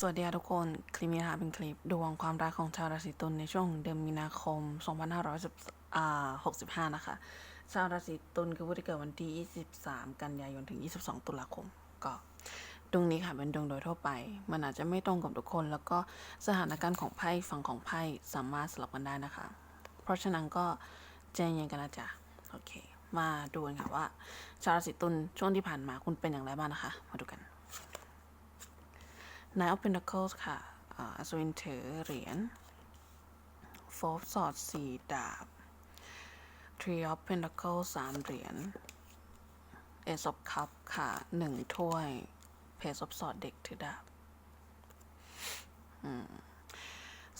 สวัสดีทุกคน คลิปนี้นะคะเป็นคลิปดวงความรักของชาวราศีตุลในช่วงของเดือนมีนาคม 2565 นะคะ ชาวราศีตุลคือผู้ที่เกิดวันที่ 23 กันยายนถึง 22 ตุลาคม ก็ดวงนี้ค่ะเป็นดวงโดยทั่วไป มันอาจจะไม่ตรงกับทุกคน แล้วก็สถานการณ์ของไพ่ฝั่งของไพ่สามารถสลับกันได้นะคะ เพราะฉะนั้นก็ใจเย็นกันนะจ๊ะโอเค มาดูกันค่ะว่า ชาวราศีตุลช่วงที่ผ่านมาคุณเป็นอย่างไรบ้างนะคะ มาดูกัน Nine of Pentacles ค่ะอ่าอัศวินถือเหรียญ Four of Swords สี่ดาบ Three of Pentacles สามเหรียญ Ace of Cup ค่ะหนึ่งถ้วย Page of Swords เด็กถือดาบ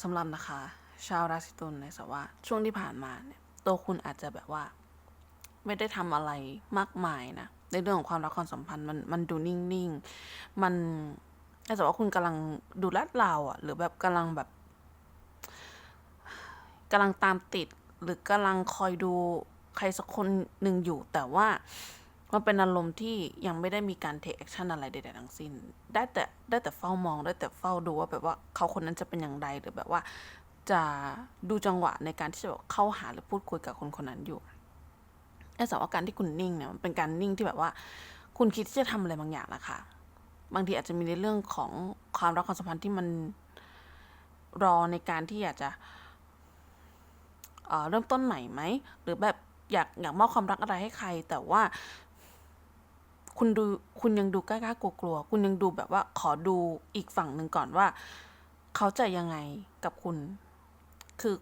สำหรับนะคะ ชาวราศีตุลในสว่าช่วงที่ผ่านมาเนี่ยตัวคุณอาจจะแบบว่า ไม่ได้ทำอะไรมากมายนะในเรื่องของความรักความสัมพันธ์มันมันดูนิ่งๆ มัน แต่ว่าคุณกำลังดูลาดราวอะหรือแบบกำลังแบบกำลังตามติด หรือกำลังคอยดูใครสักคนหนึ่งอยู่ แต่ว่ามันเป็นอารมณ์ที่ยังไม่ได้มีการเทคแอคชั่นอะไรใดๆทั้งสิ้น ได้แต่ได้แต่เฝ้ามองได้แต่เฝ้าดูว่าแบบว่าเขาคนนั้นจะเป็นอย่างไรหรือแบบว่า จะดูจังหวะในการที่จะแบบเข้าหาหรือพูดคุยกับคนคนนั้นอยู่แต่สำหรับการที่คุณนิ่งเนี่ยมันเป็นการนิ่งที่แบบว่า คุณคิดที่จะทำอะไรบางอย่างนะคะ บางทีอาจจะมีในเรื่องของความรักความสัมพันธ์ที่มันรอในการที่อยากจะเเริ่มต้นใหม่ไหม หรือแบบอยากอยากมอบความรักอะไรให้ใคร แต่ว่า คุณดูคุณยังดูกล้าๆกลัวๆคุณยังดูแบบว่าขอดูอีกฝั่งหนึ่งก่อนว่า เขาจะยังไงกับคุณ คือ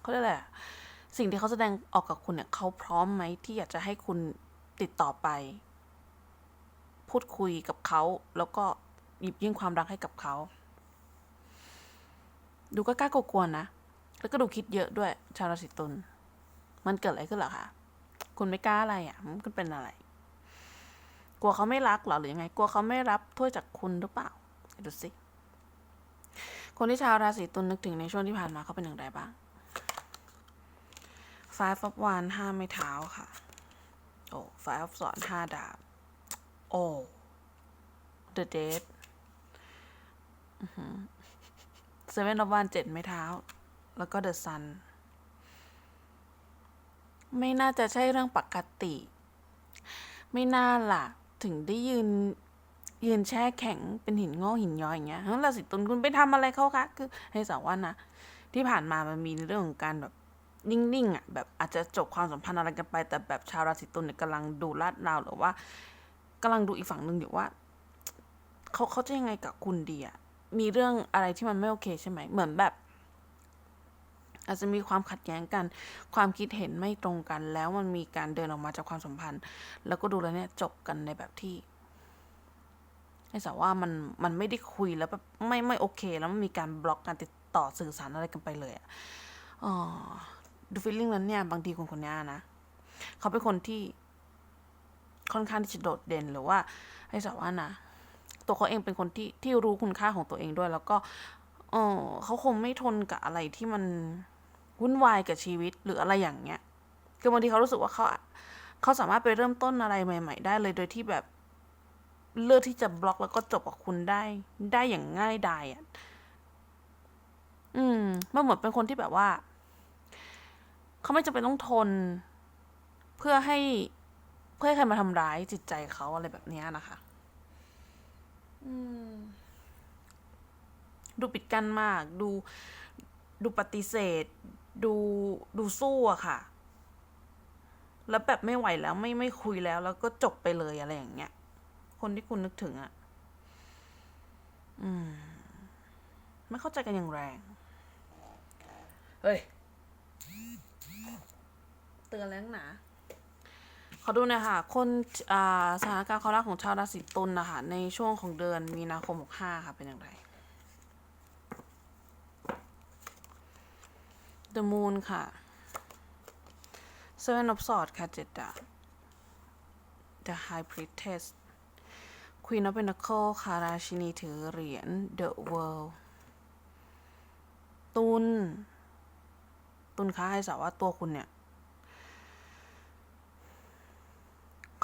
เขาเรียกอะไรสิ่งที่เขาแสดงออกกับคุณเนี่ยเขาพร้อมไหมที่อยากจะให้คุณติดต่อไป พูดคุยกับเขา แล้วก็หยิบยื่นความรักให้กับเขา ดูก็กล้ากลัวๆนะ แล้วก็ดูคิดเยอะด้วย ชาวราศีตุล มันเกิดอะไรขึ้นหรอคะ คุณไม่กล้าอะไรอะ มันเป็นอะไร กลัวเขาไม่รักหรอหรือยังไง กลัวเขาไม่รับถ้วยจากคุณหรือเปล่า ดูสิ คนที่ชาวราศีตุลนึกถึงในช่วงที่ผ่านมาเขาเป็นอย่างไรบ้าง Five of Wands ห้าไม้เท้าค่ะ โอ้ Five of Swords ห้าดาบ โอ้ The Dead เซเว่นอ f วันเจ็ดไม้เท้า แล้วก็ The Sun ไม่น่าจะใช่เรื่องปกติ ไม่น่าล่ะ ถึงได้ยืน ยืนแช่แข็งเป็นหินงอกหินย้อยอย่างเงี้ยแล้วราศีตุลคุณไปทำอะไรเขาคะ คือ ให้สาวว่านะ ที่ผ่านมามันมีเรื่องของการแบบนิ่งๆอะแบบอาจจะจบความสัมพันธ์อะไรกันไป แต่แบบชาวราศีตุลเนี่ยกำลังดูลาดราวหรือว่า กำลังดูอีกฝั่งหนึ่งอยู่ว่าเขาเขาจะยังไงกับคุณดีอะมีเรื่องอะไรที่มันไม่โอเคใช่ไหม เหมือนแบบ อาจจะมีความขัดแย้งกัน ความคิดเห็นไม่ตรงกัน แล้วมันมีการเดินออกมาจากความสัมพันธ์ แล้วก็ดูแล้วเนี่ยจบกันในแบบที่ให้สาวว่ามันมันไม่ได้คุยแล้วแบบไม่ไม่โอเค แล้วมันมีการบล็อกการติดต่อสื่อสารอะไรกันไปเลยอะอ๋อดูฟีลลิ่งนั้นเนี่ย บางทีคนคนนี้นะ เขาเป็นคนที่ ค่อนข้างที่จะโดดเด่นหรือว่าให้สาวว่านะตัวเขาเองเป็นคนที่ที่รู้คุณค่าของตัวเองด้วย แล้วก็เออเขาคงไม่ทนกับอะไรที่มันวุ่นวายกับชีวิตหรืออะไรอย่างเงี้ยคือบางทีเขารู้สึกว่าเขาเขาสามารถไปเริ่มต้นอะไรใหม่ ๆ ได้เลยโดยที่แบบเลือกที่จะบล็อกแล้วก็จบกับคุณได้ ได้อย่างง่ายดายอะ อืมมันเหมือนเป็นคนที่แบบว่า เขาไม่จำเป็นต้องทน เพื่อให้ เพื่อให้ใครมาทำร้ายจิตใจเขาอะไรแบบเนี้ยนะคะอืมดูปิดกั้นมาก ดูดูปฏิเสธ ดูดูสู้อะค่ะ แล้วแบบไม่ไหวแล้วไม่ไม่คุยแล้ว แล้วก็จบไปเลยอะไรอย่างเงี้ย คนที่คุณนึกถึงอะอืม ไม่เข้าใจกันอย่างแรง เฮ้ย เตือนแล้วหนา ขอดูหน่อยค่ะคนสถานการณ์ความรักของชาวราศีตุลนะคะในช่วงของเดือนมีนาคม 65 ค่ะ เป็นอย่างไร The Moon ค่ะ Seven of Swords ค่ะเจ็ดดาบ The High Priestess Queen of Pentacles ค่ะ ราชินีถือเหรียญ The World ตุลตุลคะให้สาวว่าตัวคุณเนี่ย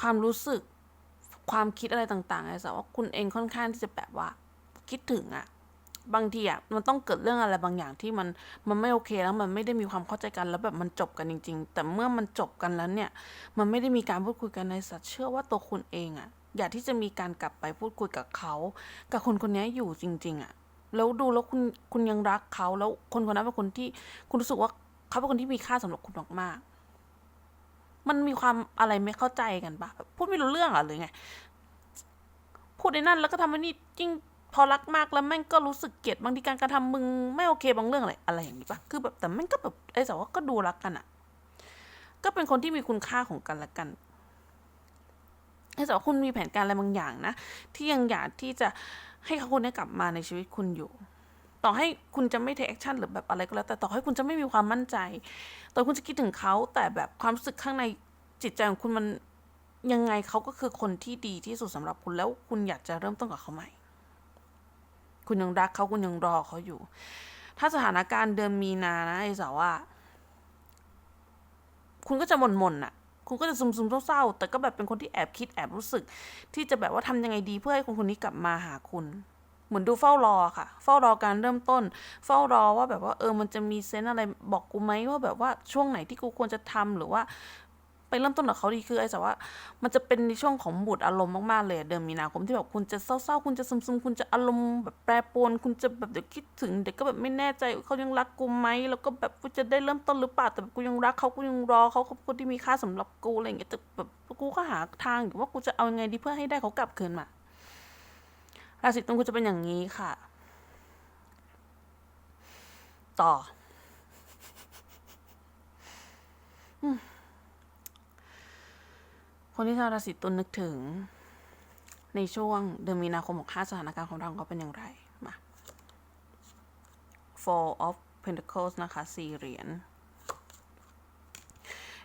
ความรู้สึก ความคิดอะไรต่างๆไอ้สาวว่าคุณเองค่อนข้างที่จะแบบว่า คิดถึงอะบางทีอะมันต้องเกิดเรื่องอะไรบางอย่างที่มันมันไม่โอเคแล้วมันไม่ได้มีความเข้าใจกันแล้วแบบมันจบกันจริง ๆ แต่เมื่อมันจบกันแล้วเนี่ย มันไม่ได้มีการพูดคุยกันในสัตว์เชื่อว่าตัวคุณเองอะอยากที่จะมีการกลับไปพูดคุยกับเขา กับคนคนนี้อยู่จริง ๆอะแล้วดูแล้วคุณคุณยังรักเขาแล้วคนคนนั้นเป็นคนที่คุณรู้สึกว่าเขาเป็นคนที่มีค่าสำหรับคุณมากๆ มันมีความอะไรไม่เข้าใจกันปะพูดไม่รู้เรื่องเหรอหรือไง พูดในนั่นแล้วก็ทำไอ้นี่จริงพอรักมากแล้วแม่งก็รู้สึกเกลียดบางทีการกระทำมึงไม่โอเคบางเรื่องอะไรอะไรอย่างนี้ปะคือแบบแต่แม่งก็แบบไอ้แต่ว่าก็ดูรักกันอะก็เป็นคนที่มีคุณค่าของกันและกันไอ้แต่ว่าคุณมีแผนการอะไรบางอย่างนะที่ยังอยากที่จะให้เขาคนนี้กลับมาในชีวิตคุณอยู่ ต่อให้คุณจะไม่เทคแอคชั่นหรือแบบอะไรก็แล้ว แต่ต่อให้คุณจะไม่มีความมั่นใจ ต่อให้คุณจะคิดถึงเขาแต่แบบความรู้สึกข้างในจิตใจของคุณมันยังไงเขาก็คือคนที่ดีที่สุดสำหรับคุณแล้วคุณอยากจะเริ่มต้นกับเขาใหม่ คุณยังรักเขาคุณยังรอเขาอยู่ ถ้าสถานการณ์เดือนมีนานะไอ้สาวว่า คุณก็จะหม่นหม่นๆน่ะ คุณก็จะซึมซึมเศร้าๆแต่ก็แบบเป็นคนที่แอบคิดแอบรู้สึก ที่จะแบบว่าทำยังไงดีเพื่อให้คนคนนี้กลับมาหาคุณ เหมือนดูเฝ้ารอค่ะ เฝ้ารอการเริ่มต้น เฝ้ารอว่าแบบว่าเออมันจะมีเซนอะไรบอกกูไหมว่าแบบว่าช่วงไหนที่กูควรจะทำหรือว่า ไปเริ่มต้นกับเขาดีคือไอ้แต่ว่า มันจะเป็นในช่วงของบูดอารมณ์มากๆเลยเดือนมีนาคมที่แบบคุณจะเศร้าๆคุณจะซึมๆคุณจะอารมณ์แบบแปรปรวนคุณจะแบบเดี๋ยวคิดถึงเดี๋ยวก็แบบไม่แน่ใจเขายังรักกูไหมแล้วก็แบบกูจะได้เริ่มต้นหรือเปล่าแต่แบบกูยังรักเขากูยังรอเขาเขาคนที่มีค่าสำหรับกูอะไรอย่างเงี้ยแต่แบบกูก็หาทางอยู่ว่ากูจะเอายังไงดีเพื่อให้ได้เขากลับคืนมา ราศีตุลคุณจะเป็นอย่างนี้ค่ะ ต่อ คนที่ชาวราศีตุลนึกถึง ในช่วงเดือนมีนาคม65สถานการณ์ของเราเขาเป็นอย่างไร มา Four of Pentacles นะคะสี่เหรียญ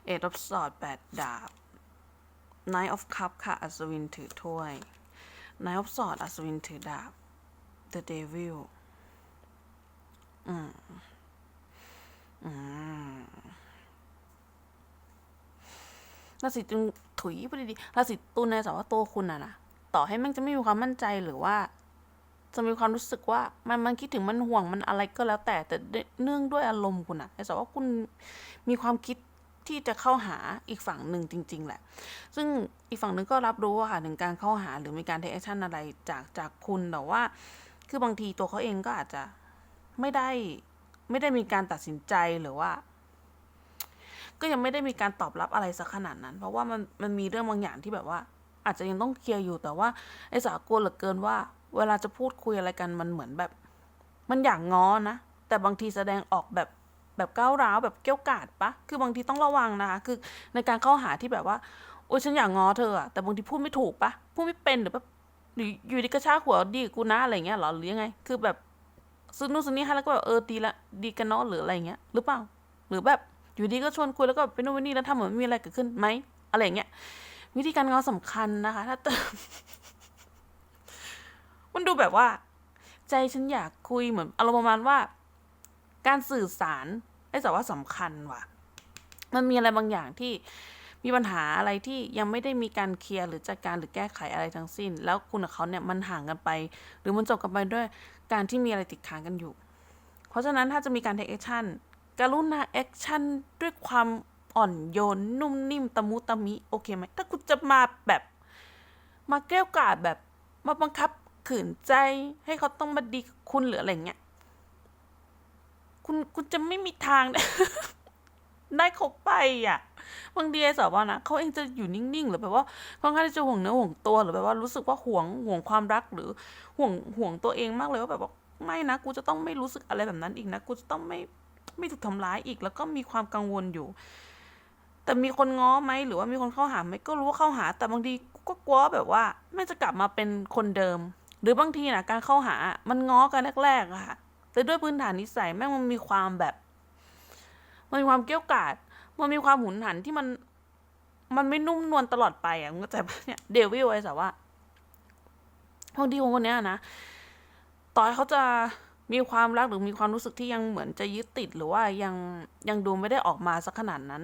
Eight of Swords แปดดาบ Nine of Cups ค่ะ อัศวินถือถ้วย Nine of Swords อัศวินถือดาบ The Devil อืม อืมราศีตุลถุยพูดดีๆราศีตุลในสาวว่าตัวคุณอะนะต่อให้ม่งจะไม่มีความมั่นใจหรือว่า จะมีความรู้สึกว่ามันมันคิดถึงมันห่วงมันอะไรก็แล้วแต่แต่เนื่องด้วยอารมณ์คุณอะในสาวว่าคุณมีความคิด ที่จะเข้าหาอีกฝั่งหนึ่งจริง ๆ แหละ ซึ่งอีกฝั่งหนึ่งก็รับรู้อะค่ะถึงการเข้าหาหรือมีการเทคแอคชั่นอะไรจากจากคุณแต่ว่า คือบางทีตัวเขาเองก็อาจจะไม่ได้ไม่ได้มีการตัดสินใจหรือว่า ก็ยังไม่ได้มีการตอบรับอะไรสักขนาดนั้น เพราะว่ามันมันมีเรื่องบางอย่างที่แบบว่า อาจจะยังต้องเคลียร์อยู่แต่ว่าไอ้สากลเหลือเกินว่า เวลาจะพูดคุยอะไรกันมันเหมือนแบบ มันอยากง้อนะแต่บางทีแสดงออกแบบ แบบก้าวร้าวแบบเกี้ยวกาดปะคือบางทีต้องระวังนะคะคือในการเข้าหาที่แบบว่าโอ้ยฉันอยากง้อเธออะแต่บางทีพูดไม่ถูกปะพูดไม่เป็นหรือแบบหรืออยู่ดีกระชากหัวดีกูนะอะไรเงี้ยหรอหรือยังไง คือแบบซื้อนู่นซื้อนี่ให้แล้วก็แบบเออดีละดีกันเนาะหรืออะไรเงี้ยหรือเปล่า หรือแบบอยู่ดีก็ชวนคุยแล้วก็ไปนู่นไปนี่แล้วทำเหมือนไม่มีอะไรเกิดขึ้นไหมอะไรเงี้ยวิธีการง้อสำคัญนะคะ ถ้ามันดูแบบว่า ใจฉันอยากคุยเหมือนอารมณ์ประมาณว่า การสื่อสาร แต่ว่าสำคัญว่ะ มันมีอะไรบางอย่างที่มีปัญหาอะไรที่ยังไม่ได้มีการเคลียร์หรือจัดการหรือแก้ไขอะไรทั้งสิ้น แล้วคุณกับเขาเนี่ยมันห่างกันไป หรือมันจบกันไปด้วยการที่มีอะไรติดค้างกันอยู่ เพราะฉะนั้นถ้าจะมีการ take action กรุณาแอคชั่นด้วยความอ่อนโยน นุ่มนิ่มตะมุตะมิโอเคไหมถ้าคุณจะมาแบบมาแก้วกาดแบบมาบังคับขืนใจให้เขาต้องมาดีกับคุณหรืออะไรเงี้ย คุณคุณจะไม่มีทาง ได้เขาไปอะบางทีไอ้สาวว่านะเขาเองจะอยู่นิ่งๆหรือแบบว่าค่อนข้างที่จะห่วงเนื้อห่วงตัวหรือแบบว่ารู้สึกว่าห่วงห่วงความรักหรือห่วงห่วงตัวเองมากเลยว่าแบบว่าไม่นะกูจะต้องไม่รู้สึกอะไรแบบนั้นอีกนะกูจะต้องไม่ไม่ถูกทำร้ายอีก แล้วก็มีความกังวลอยู่ แต่มีคนง้อไหมหรือว่ามีคนเข้าหาไหมก็รู้ว่าเข้าหา แต่บางทีกูก็กลัวแบบว่า ไม่จะกลับมาเป็นคนเดิม หรือบางทีนะการเข้าหา มันง้อกันแรกๆอะค่ะ แต่ด้วยพื้นฐานนิสัยแม่งมันมีความแบบ มันมีความเกี้ยวกาดมันมีความหุนหันที่มัน มันไม่นุ่มนวลตลอดไปอะมึงก็ใจปะเนี่ยเดวิลไอ้สาวว่าบางทีคนคนเนี้ยนะต่อให้เขาจะมีความรักหรือมีความรู้สึกที่ยังเหมือนจะยึดติดหรือว่ายังยังดูไม่ได้ออกมาสักขนาดนั้น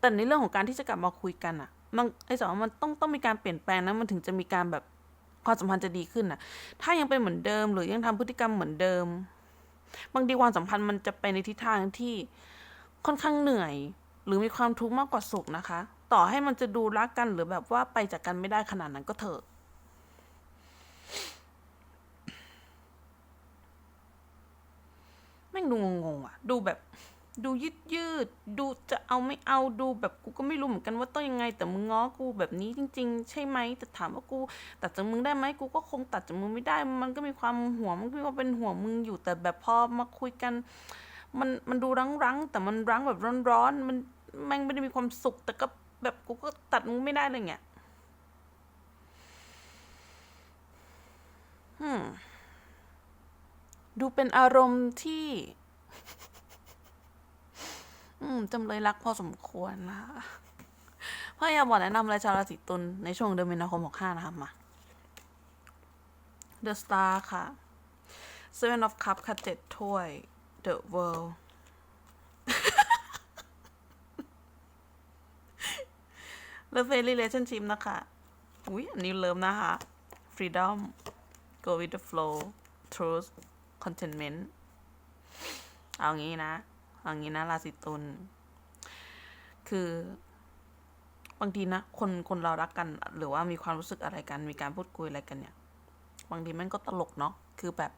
แต่ในเรื่องของการที่จะกลับมาคุยกันอะมันไอ้สองมันต้องต้องมีการเปลี่ยนแปลงนะมันถึงจะมีการแบบ ความสัมพันธ์จะดีขึ้นน่ะถ้ายังเป็นเหมือนเดิม หรือยังทำพฤติกรรมเหมือนเดิม บางทีความสัมพันธ์มันจะไปในทิศทางที่ค่อนข้างเหนื่อย หรือมีความทุกข์มากกว่าสุขนะคะ ต่อให้มันจะดูรักกันหรือแบบว่าไปจากกันไม่ได้ขนาดนั้นก็เถอะแม่งดูงงๆอะ ดูแบบ ดูยืดยืด ดูจะเอาไม่เอาดูแบบกูก็ไม่รู้เหมือนกันว่าต้องยังไง แต่มึงง้อกูแบบนี้จริง ๆ ใช่ไหมแต่ถามว่ากูตัดจากมึงได้ไหมกูก็คงตัดจากมึงไม่ได้ มันก็มีความห่วงมันก็มีความเป็นห่วงมึงอยู่แต่แบบพอมาคุยกัน มันมันดูรั้งๆแต่มันรั้งแบบร้อนๆมันแม่งไม่ได้มีความสุข แต่ก็แบบกูก็ตัดมึงไม่ได้เลยเงี้ยดูเป็นอารมณ์ที่ อืมจำเลยรักพอสมควรนะคะพ่ออยากบอกแนะนำอะไรชาวราศีตุลในช่วงเดือนมีนาคม65นะคะมา The Star ค่ะ Seven of Cups ค่ะเจ็ดถ้วย The World Love and Relationship นะคะ อุ้ยอันนี้เลิมนะคะ Freedom Go with the flow Truth Contentment เอางี้นะ เอางนี้นะราศีตุลคือบางทีนะคนคนเรารักกัน หรือว่ามีความรู้สึกอะไรกัน มีการพูดคุยอะไรกันเนี่ย บางทีม่งก็ตลกเนาะคือแบบ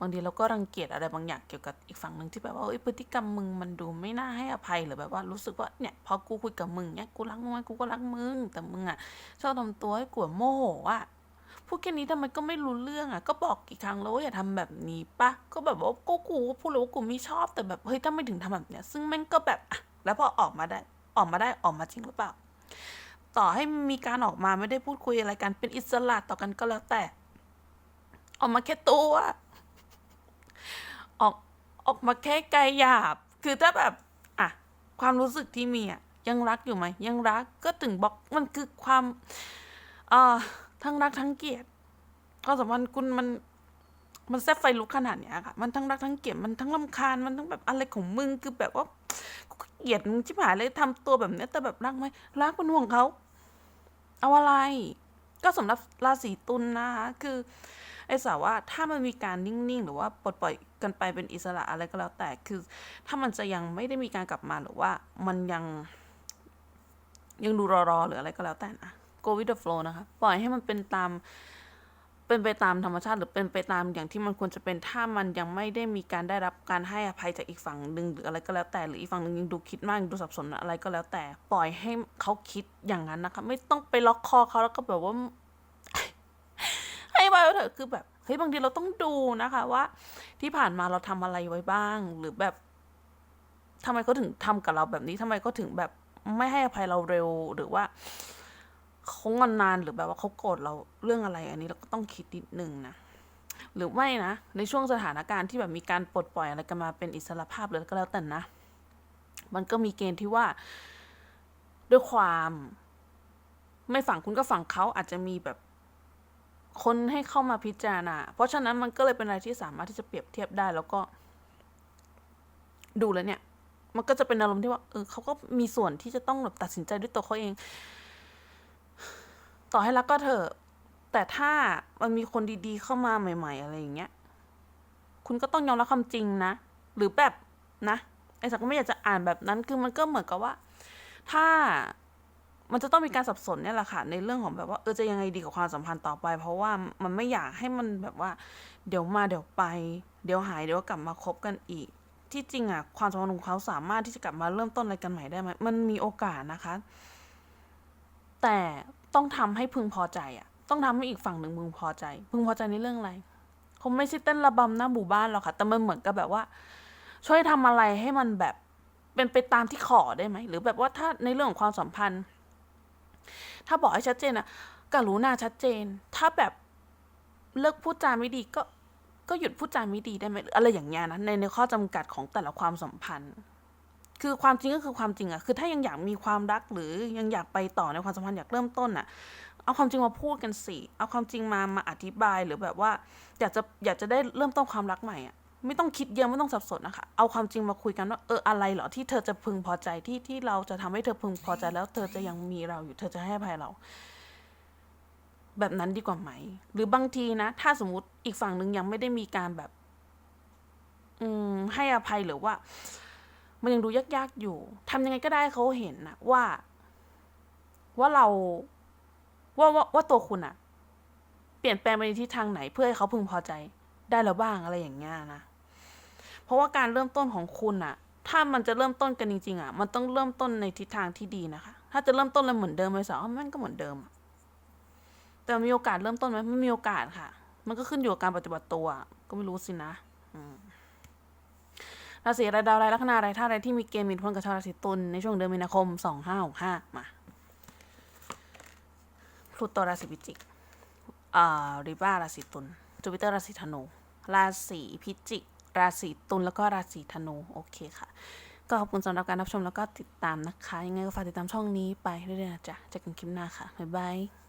บางทีเราก็รังเกียจอะไรบางอย่างเกี่ยวกับอีกฝั่งหนึ่งที่แบบว่าพฤติกรรมมึงมันดูไม่น่าให้อภัยหรือแบบว่ารู้สึกว่าเนี่ยพอกูคุยกับมึงเนี่ยกูรักมึงกูก็รักมึงแต่มึงอะชอบทำตัวให้กลัวโมโหอะ พูดแค่นี้ทำไมก็ไม่รู้เรื่องอะก็บอกกี่ครั้งแล้วว่าอย่าทำแบบนี้ปะก็แบบว่าก็กูก็พูดแล้วว่ากูไม่ชอบแต่แบบเฮ้ยถ้าไม่ถึงทำแบบเนี้ย ซึ่งแม่งก็แบบอะแล้วพอออกมาได้ออกมาได้ออกมาจริงหรือเปล่า ต่อให้มีการออกมาไม่ได้พูดคุยอะไรกันเป็นอิสระต่อกันก็แล้วแต่ ออกมาแค่ตัวออกออกมาแค่กายหยาบ คือถ้าแบบอะความรู้สึกที่มีอะยังรักอยู่ไหมยังรักก็ถึงบอกมันคือความเอ่อ ทั้งรักทั้งเกลียดความสัมพันธ์คุณมัน มันแซ่บไฟลุกขนาดเนี้ยค่ะ มันทั้งรักทั้งเกลียดมันทั้งรำคาญมันทั้งแบบอะไรของมึงคือแบบว่ากูเกลียดมึงชิบหายเลยทำตัวแบบเนี้ยแต่แบบรักไหมรักเป็นห่วงเขาเอาอะไร ก็สำหรับราศีตุลนะคะคือไอ้สาวว่าถ้ามันมีการนิ่งๆ หรือว่าปลดปล่อยกันไปเป็นอิสระอะไรก็แล้วแต่คือ ถ้ามันจะยังไม่ได้มีการกลับมาหรือว่ามันยังยังดูรอๆหรืออะไรก็แล้วแต่นะ go with the flow นะคะ ปล่อยให้มันเป็นตาม เป็นไปตามธรรมชาติ หรือเป็นไปตามอย่างที่มันควรจะเป็น ถ้ามันยังไม่ได้มีการได้รับการให้อภัยจากอีกฝั่งหนึ่งหรืออะไรก็แล้วแต่ หรืออีกฝั่งหนึ่งยังดูคิดมากยังดูสับสนอะไรก็แล้วแต่ ปล่อยให้เขาคิดอย่างนั้นนะคะ ไม่ต้องไปล็อกคอเขาแล้วก็แบบว่า ให้ไปเถอะคือแบบเฮ้ยบางทีเราต้องดูนะคะว่า ที่ผ่านมาเราทำอะไรไว้บ้าง หรือแบบทำไมเขาถึงทำกับเราแบบนี้ทำไมเขาถึงแบบไม่ให้อภัยเราเร็วหรือว่า เขางอนนานหรือแบบว่าเขาโกรธเราเรื่องอะไร อันนี้เราก็ต้องคิดนิดนึงนะหรือไม่นะ ในช่วงสถานการณ์ที่แบบมีการปลดปล่อยอะไรกันมาเป็นอิสระภาพเลยก็แล้วแต่นะ มันก็มีเกณฑ์ที่ว่าด้วยความ ไม่ฝั่งคุณก็ฝั่งเขาอาจจะมีแบบคนให้เข้ามาพิจารณา เพราะฉะนั้นมันก็เลยเป็นอะไรที่สามารถที่จะเปรียบเทียบได้แล้วก็ ดูแล้วเนี่ย มันก็จะเป็นอารมณ์ที่ว่า เออเขาก็มีส่วนที่จะต้องแบบตัดสินใจด้วยตัวเขาเอง ต่อให้รักก็เถอะแต่ถ้ามันมีคนดีๆเข้ามาใหม่ ๆ อะไรอย่างเงี้ย คุณก็ต้องยอมรับความจริงนะ หรือแบบนะ ไอ้สักก็ไม่อยากจะอ่านแบบนั้น คือมันก็เหมือนกับว่า ถ้ามันจะต้องมีการสับสนเนี่ยแหละค่ะ ในเรื่องของแบบว่าเออจะยังไงดีกับความสัมพันธ์ต่อไป เพราะว่ามันไม่อยากให้มันแบบว่า เดี๋ยวมาเดี๋ยวไป เดี๋ยวหายเดี๋ยวกลับมาคบกันอีก ที่จริงอะความสัมพันธ์ของเขาสามารถที่จะกลับมาเริ่มต้นอะไรกันใหม่ได้ไหมมันมีโอกาสนะคะ แต่ ต้องทำให้พึงพอใจอะต้องทำให้อีกฝั่งหนึ่งพึงพอใจ พึงพอใจในเรื่องอะไรคงไม่ใช่เต้นระบำหน้าหมู่บ้านหรอกค่ะ แต่มันเหมือนกับแบบว่า ช่วยทำอะไรให้มันแบบเป็นไปตามที่ขอได้ไหม หรือแบบว่าถ้าในเรื่องของความสัมพันธ์ ถ้าบอกให้ชัดเจนอะกรุณาชัดเจน ถ้าแบบเลิกพูดจาไม่ดีก็ก็หยุดพูดจาไม่ดีได้ไหมหรืออะไรอย่างเงี้ยนะในในข้อจำกัดของแต่ละความสัมพันธ์ คือความจริงก็คือความจริงอะคือถ้ายังอยากมีความรักหรือยังอยากไปต่อในความสัมพันธ์อยากเริ่มต้นอะเอาความจริงมาพูดกันสิ เอาความจริงมามาอธิบายหรือแบบว่า อยากจะอยากจะได้เริ่มต้นความรักใหม่อะไม่ต้องคิดเยอะไม่ต้องสับสนนะคะ เอาความจริงมาคุยกันว่าเอออะไรเหรอที่เธอจะพึงพอใจที่ที่เราจะทำให้เธอพึงพอใจแล้ว เธอจะยังมีเราอยู่ เธอจะให้อภัยเรา แบบนั้นดีกว่าไหม หรือบางทีนะ ถ้าสมมติอีกฝั่งหนึ่งยังไม่ได้มีการแบบ อืมให้อภัยหรือว่า มันยังดูยากๆอยู่ทำยังไงก็ได้เขาเห็นนะว่า ว่าเราว่าว่าว่าตัวคุณอะเปลี่ยนแปลงไปในทิศทางไหนเพื่อให้เขาพึงพอใจได้แล้วบ้างอะไรอย่างเงี้ยนะ เพราะว่าการเริ่มต้นของคุณอะถ้ามันจะเริ่มต้นกันจริงๆอะมันต้องเริ่มต้นในทิศทางที่ดีนะคะ ถ้าจะเริ่มต้นแล้วเหมือนเดิมไปสาวมันก็เหมือนเดิม แต่มีโอกาสเริ่มต้นไหมไม่มีโอกาสค่ะ มันก็ขึ้นอยู่กับการปฏิบัติตัว ก็ไม่รู้สินะ อืม ราศีอะไรดาวอะไรลัคนาอะไรท่าอะไรที่มีเกณฑ์มีอิทธิพลกับชาวราศีตุลในช่วงเดือนมีนาคมสองห้าห้ามาพลูโตราศีพิจิกอ่าริบ้าราศีตุลจูปิเตอร์ราศีธนู ราศีพิจิก ราศีตุลแล้วก็ราศีธนู โอเคค่ะ ก็ขอบคุณสำหรับการรับชมแล้วก็ติดตามนะคะ ยังไงก็ฝากติดตามช่องนี้ไปเรื่อยๆนะจ๊ะเจอกันคลิปหน้าค่ะ บ๊ายบาย